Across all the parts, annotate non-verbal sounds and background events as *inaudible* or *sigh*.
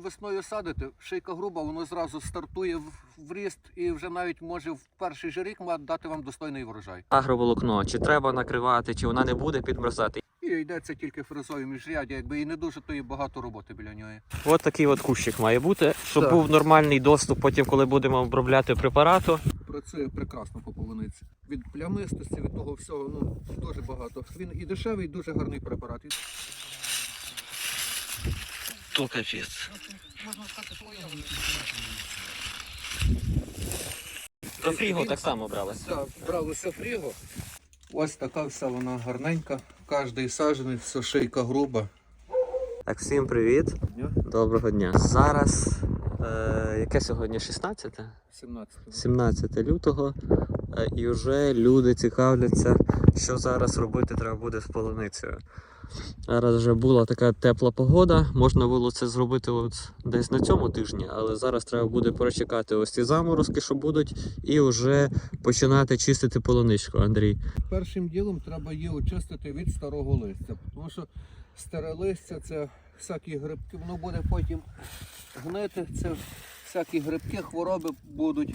його весною садите, шийка груба, воно зразу стартує в, ріст і вже навіть може в перший же рік дати вам достойний врожай. Агроволокно, чи треба накривати, чи вона не буде підмерзати. І йдеться тільки фрезою міжрядя, якби і не дуже, то і багато роботи біля нього. От такий от кущик має бути, щоб Так. був нормальний доступ потім, коли будемо обробляти препарату. Працює прекрасно по полуниці. Від плямистості, від того всього, ну дуже багато. Він і дешевий, і дуже гарний препарат. То капець. Я фріго так само брали. Так, бралося фріго. Ось така вся вона гарненька. Кожний саджанець, все шийка груба. Так, всім привіт. Доброго дня. Зараз е, яке сьогодні 16? 17. 17 лютого. е, І вже люди цікавляться, що зараз робити треба буде з полуницею. Зараз вже була така тепла погода, можна було це зробити от десь на цьому тижні, але зараз треба буде перечекати ось ці заморозки, що будуть, і вже починати чистити полуничку, Андрій. Першим ділом треба її очистити від старого листя, тому що старе листя це всякі грибки, воно буде потім гнити, це всякі грибки, хвороби будуть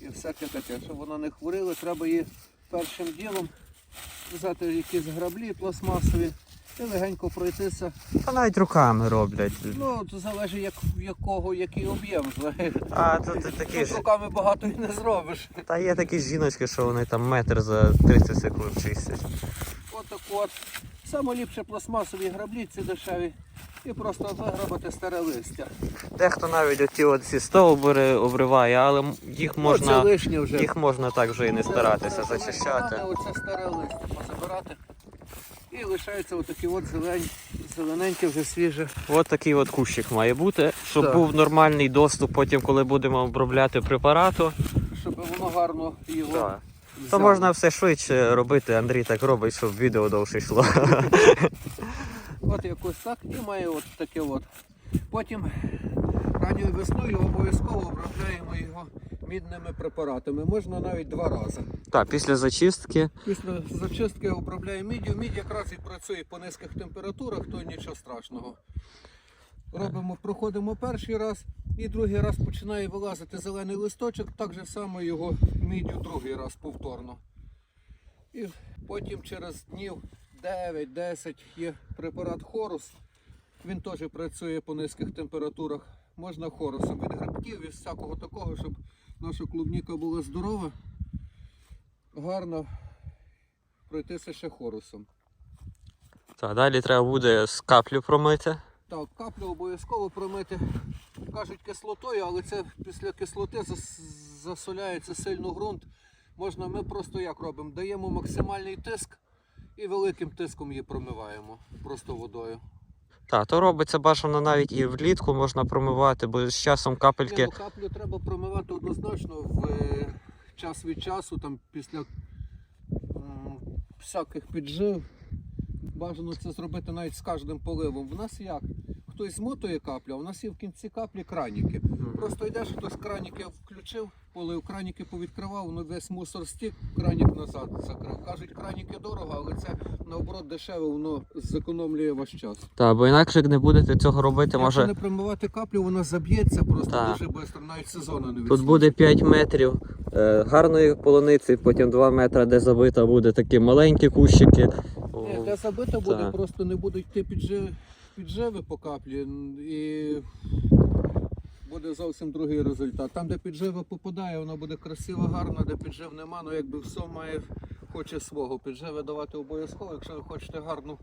і всяке таке. Щоб вона не хворіла, треба її першим ділом взяти якісь граблі пластмасові і легенько пройтися. Та навіть руками роблять. Ну, то залежить як, якого, який об'єм. А тут такі ж. руками багато і не зробиш. Та є такі жіночки, що вони там метр за 30 секунд чистять. От так от. Саме ліпше пластмасові граблі, ці дешеві. І просто виграбати старе листя. Дехто навіть оті от ці стовбури обриває, але їх можна, лишнє вже. їх можна так вже і не старатися зачищати. Оце старе листя позабирати. І лишається отакі от зелень, зелененьке, вже свіже. От такий от кущик має бути, щоб Так. був нормальний доступ потім, коли будемо обробляти препарату. Щоб воно гарно його. Так. То можна все швидше робити. Андрій так робить, щоб відео довше йшло. *laughs* От якось так і має от таке от. Потім ранньою весною обов'язково обробляємо його мідними препаратами. Можна навіть два рази. Так, після зачистки. Після зачистки обробляємо міддю. Мідь якраз і працює по низьких температурах, то нічого страшного. Робимо, проходимо перший раз і другий раз починає вилазити зелений листочок, так же само його міддю другий раз повторно. І потім через днів 9-10 є препарат Хорус. Він теж працює по низьких температурах. Можна хорусом від грибків і всякого такого, щоб наша клубніка була здорова, гарно пройтися ще хорусом. Так, далі треба буде з каплю промити. Так, каплю обов'язково промити. Кажуть кислотою, але це після кислоти засоляється сильно ґрунт. Можна, ми просто як робимо? Даємо максимальний тиск і великим тиском її промиваємо просто водою. Так, то робиться бажано навіть і влітку можна промивати, бо з часом Ні, капельки. ну, каплю треба промивати однозначно в е, час від часу, там після м, всяких піджив. Бажано це зробити навіть з кожним поливом. В нас як? Хтось змотує каплю, а в нас є в кінці каплі краніки. Просто йдеш, хтось краніки включив, полив, краніки повідкривав, воно весь мусор стік, кранік назад закрив. Кажуть, краніки дорого, але це наоборот дешеве, воно зекономлює ваш час. Так, бо інакше як не будете цього робити, Якщо може не промивати каплю, вона заб'ється просто Так. дуже швидко, навіть сезону не тут буде 5 метрів е, гарної полуниці, потім 2 метри, де забита буде такі маленькі кущики. Де забито буде, так. просто не будуть йти підживи, підживи по каплі і буде зовсім другий результат. Там, де піджива попадає, воно буде красиво, гарно, де піджив нема, ну якби все має хоче свого. Підживи давати обов'язково, якщо ви хочете гарну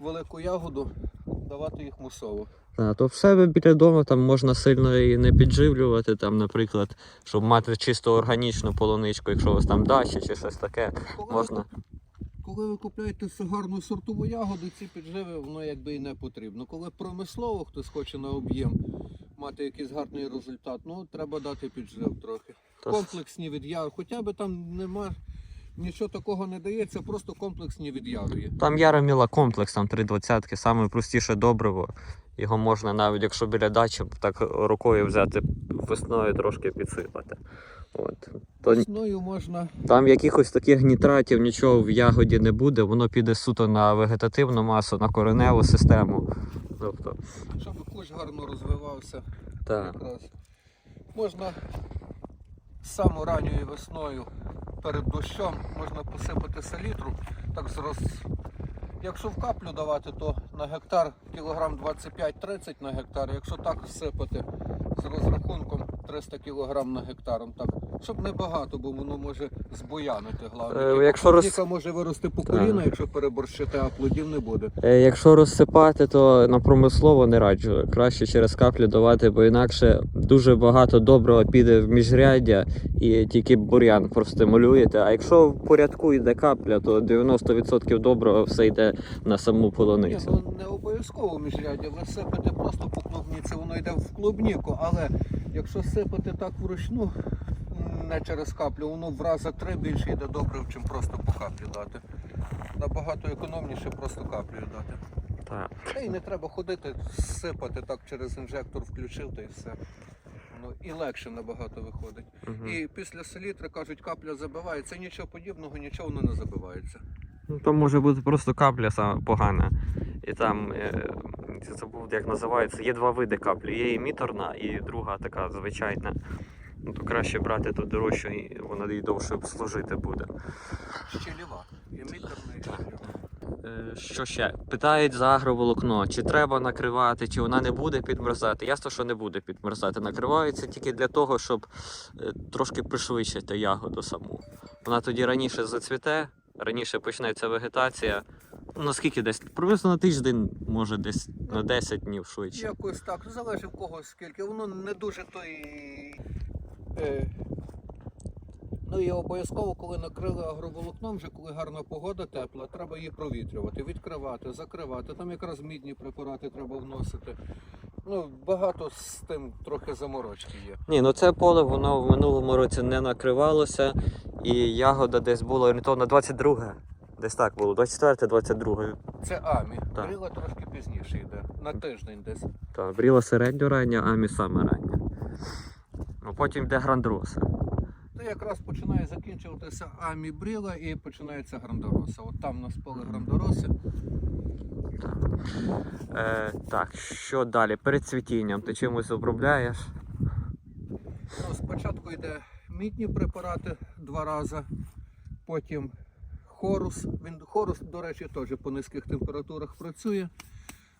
велику ягоду, давати їх мусово. Та, то в себе біля дому там можна сильно і не підживлювати, там, наприклад, щоб мати чисто органічну полуничку, якщо у вас там дача чи щось таке, можна. Коли ви купуєте гарну сортову ягоду, ці підживи воно якби і не потрібно. Коли промислово хтось хоче на об'єм мати якийсь гарний результат, ну треба дати піджив трохи. Комплексні від яру. Хоча б там нема нічого такого не дається, просто комплексні від яру є. Там Яроміла комплекс, там 320 саме простіше добриво. Його можна навіть, якщо біля дачі, так рукою взяти весною трошки підсипати. От. То, Весною можна там якихось таких нітратів, нічого в ягоді не буде, воно піде суто на вегетативну масу, на кореневу систему. Тобто, Щоб кущ гарно розвивався. Так. Якраз. Можна саму ранньою весною перед дощом можна посипати селітру. Так з роз... Якщо в каплю давати, то на гектар кілограм 25-30 на гектар. Якщо так всипати з розрахунком 300 кілограм на гектаром, так, щоб не багато, бо воно може збоянити. Головне. Е, якщо роз- може вирости по коліна, якщо переборщити, а плодів не буде. Е, Якщо розсипати, то на промислово не раджу. Краще через каплю давати, бо інакше дуже багато доброго піде в міжряддя і тільки бур'ян простимулюєте. А якщо в порядку йде капля, то 90% доброго все йде на саму Ні, полуницю. ну не обов'язково міжряддя. Ви сипете просто по клубніці, воно йде в клубніку, але якщо сипати так вручну, не через каплю, воно в рази три більше йде добре, чим просто по каплі дати. Набагато економніше просто каплею дати. Так. Та й не треба ходити, сипати так через інжектор включив та й все. Воно і легше набагато виходить. Мгм. І після селітри кажуть, капля забивається, нічого подібного, нічого воно не забивається. Ну, то може бути просто капля саме погана. І там е, я забув, як називається. Є два види каплі. Є іміторна і друга така звичайна. Ну то краще брати ту дорожчу, і вона їй довше служити буде. Щелєва. Емітерна і щелєва. Е, Що ще? Питають за агроволокно, чи треба накривати, чи вона не буде підмерзати. Ясно, що не буде підмерзати. Накривається тільки для того, щоб е, трошки пришвидшити ягоду саму. Вона тоді раніше зацвіте, раніше почнеться вегетація. Ну, наскільки десь? Приблизно на тиждень, може десь на 10 днів швидше. Якось так, залежить в кого скільки. Воно не дуже то і. Ну і обов'язково, коли накрили агроволокном, вже коли гарна погода тепла, треба її провітрювати, відкривати, закривати. Там якраз мідні препарати треба вносити. Ну, багато з тим трохи заморочки є. Ні, ну це поле воно в минулому році не накривалося, і ягода десь була орієнтовно 22. Десь так було, 24-22. Це амі. Так. Брила трошки пізніше йде, на тиждень десь. Так, бріла середньорання, амі саме рання. Ну потім йде грандроса. То якраз починає закінчуватися амі брила і починається грандороса. От там у нас поле грандороси. Е, так, що далі? Перед цвітінням ти чимось обробляєш? Ну, спочатку йде мідні препарати два рази, потім хорус. Він хорус, до речі, теж по низьких температурах працює.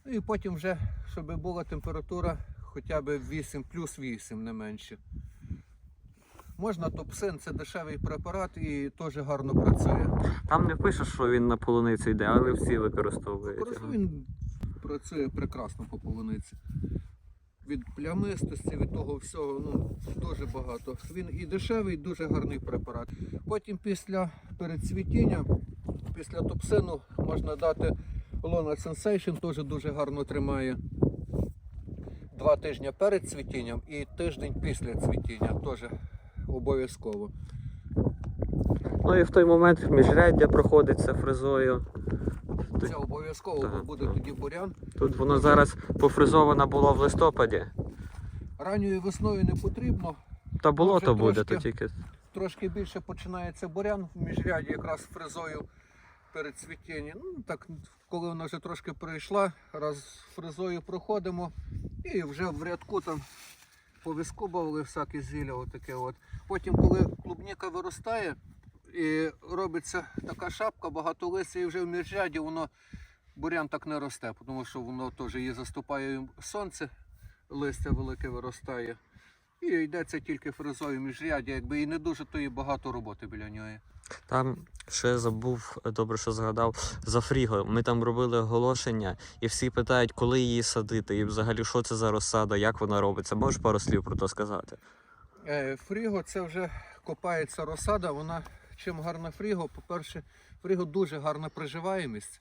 Ну, І потім вже, щоб була температура хоча б 8 плюс 8, не менше. Можна топсин, це дешевий препарат і теж гарно працює. Там не пише, що він на полуницю йде, але всі використовують. Просто він працює прекрасно по полуниці. Від плямистості, від того всього, ну, дуже багато. Він і дешевий, і дуже гарний препарат. Потім після передцвітіння, після топсину можна дати Lona Sensation, теж дуже гарно тримає. Два тижні перед цвітінням і тиждень після цвітіння теж обов'язково. Ну і в той момент міжряддя проходиться фрезою. Це обов'язково, бо буде тоді бурян. Тут воно зараз пофрезовано було в листопаді. Ранньою весною не потрібно, Та болото вже буде, то тільки. трошки більше починається бурян в міжряді, якраз фрезою перед цвітінням. Ну так, коли вона вже трошки прийшла, раз фрезою проходимо і вже в рядку там повискубували всяке зілля, отаке от. Потім, коли клубніка виростає і робиться така шапка, багато листя, і вже в міжряді воно бурян так не росте, тому що воно теж її заступає сонце, листя велике виростає. І йдеться тільки фризою міжряді, якби і не дуже то і багато роботи біля нього. Там ще забув, добре, що згадав, за фріго. Ми там робили оголошення, і всі питають, коли її садити, і взагалі що це за розсада, як вона робиться. Можеш пару слів про це сказати? Е, Фріго це вже копається розсада. Вона чим гарна фріго? По-перше, фріго дуже гарна приживаємість.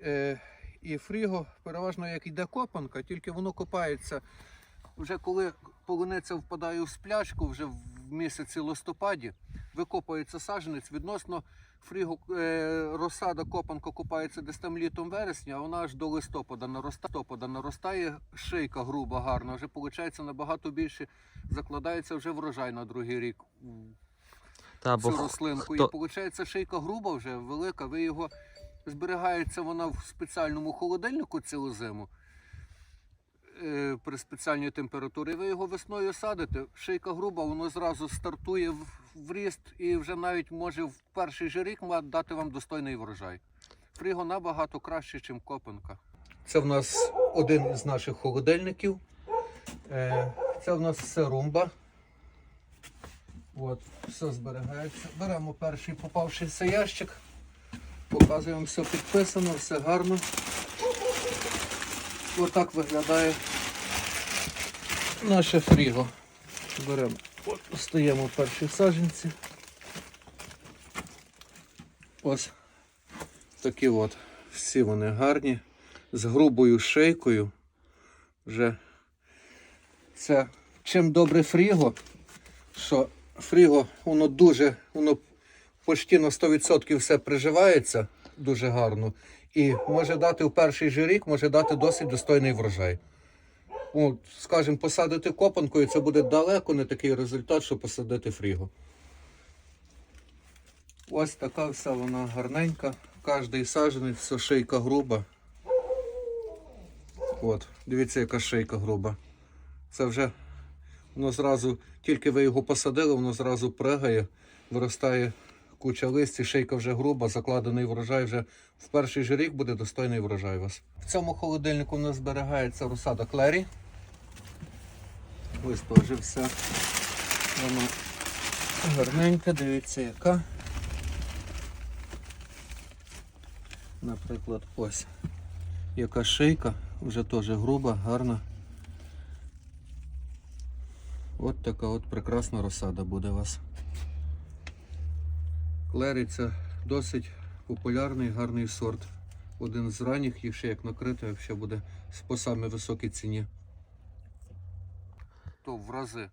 Е, І фріго переважно як йде копанка, тільки воно копається вже коли полуниця впадає в сплячку, вже в місяці листопаді, викопується саджанець. Відносно фріго е, розсада копанка копається десь там літом вересня, а вона аж до листопада наростає, листопада наростає шийка груба, гарна. Вже виходить набагато більше закладається вже врожай на другий рік Та, цю бо рослинку. хто- І виходить шийка груба вже велика. Ви його зберігається вона в спеціальному холодильнику цілу зиму. Е, при спеціальній температурі. Ви його весною садите, шийка груба, воно зразу стартує в, в ріст і вже навіть може в перший же рік дати вам достойний врожай. Фріго набагато краще, ніж копанка. Це в нас один із наших холодильників. Е, Це в нас все румба. От, все зберігається. Беремо перший попавшийся ящик. Показуємо, все підписано, все гарно. Отак виглядає наше фріго. Беремо, от, стаємо перші саджанці. Ось такі от. Всі вони гарні. З грубою шейкою. Вже це чим добре фріго, що фріго, воно дуже, воно почти на 100% все приживається дуже гарно. І може дати в перший же рік, може дати досить достойний врожай. Ну, скажімо, посадити копанкою, це буде далеко не такий результат, що посадити фріго. Ось така вся вона гарненька. Кожний саджанець, все шийка груба. От, дивіться, яка шийка груба. Це вже воно зразу, тільки ви його посадили, воно зразу пригає, виростає куча листя, шийка вже груба, закладений врожай вже в перший же рік буде достойний врожай у вас. В цьому холодильнику у нас зберігається розсада клері. Ось теж все. Воно гарненька, дивіться яка. Наприклад, ось яка шийка, вже теж груба, гарна. От така от прекрасна розсада буде у вас. Клері це досить популярний, гарний сорт. Один з ранніх, їх ще як накрити, ще буде по самій високій ціні. То в рази.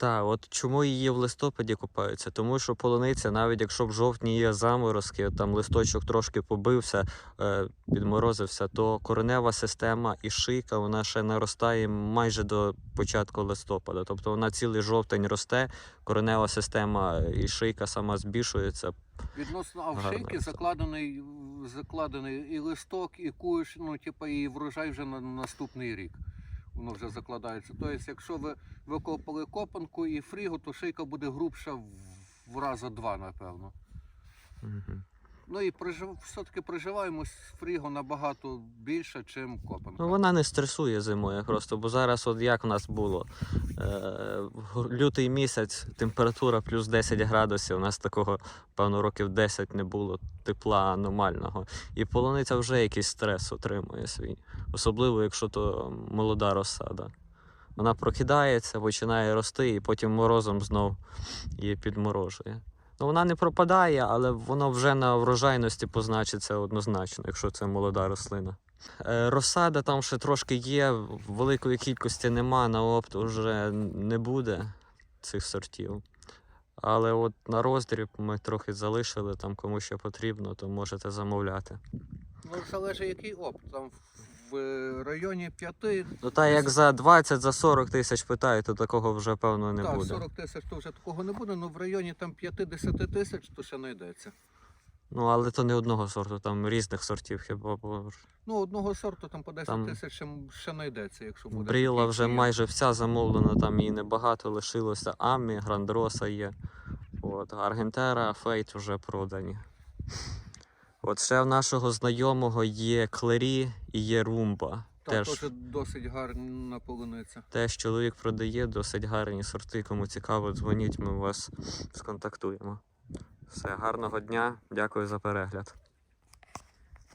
Так, от чому її в листопаді купаються? Тому що полуниця, навіть якщо в жовтні є заморозки, там листочок трошки побився, е, підморозився, то коренева система і шийка вона ще наростає майже до початку листопада. Тобто вона цілий жовтень росте, коренева система і шийка сама збільшується. Відносно Гарна авшейки розсада. закладений, закладений і листок, і куш, ну, типа, і врожай вже на наступний рік. Воно вже закладається. Тобто, якщо ви викопали копанку і фрігу, то шийка буде грубша в, раза два, напевно. Мгм. Ну і прижив, все-таки приживаємось фріго набагато більше, ніж копанка. Ну, вона не стресує зимою просто, бо зараз, от як у нас було, е, лютий місяць, температура плюс 10 градусів, у нас такого, певно, років 10 не було тепла аномального. І полуниця вже якийсь стрес отримує свій. Особливо, якщо то молода розсада. Вона прокидається, починає рости, і потім морозом знов її підморожує. Ну, вона не пропадає, але воно вже на врожайності позначиться однозначно, якщо це молода рослина. Е, Розсада там ще трошки є, великої кількості нема, на опт вже не буде цих сортів. Але от на роздріб ми трохи залишили, там кому ще потрібно, то можете замовляти. Ну, залежить який опт. Там в е, районі 5, Ну та як за 20, за 40 тисяч питають, то такого вже певно не так, буде. 40 тисяч то вже такого не буде, але в районі там 50 тисяч то ще знайдеться. Ну але то не одного сорту, там різних сортів хіба. Бо Ну, одного сорту там по 10 Там тисяч ще, ще знайдеться, якщо буде. Бріла вже майже вся замовлена, там її небагато лишилося. Амі, Грандроса є. От, Аргентера, Фейт вже продані. От ще в нашого знайомого є Клері і є Румба. Так, Теж, теж досить гарна полуниця. теж чоловік продає, досить гарні сорти. Кому цікаво, дзвоніть, ми вас сконтактуємо. Все, гарного дня, дякую за перегляд.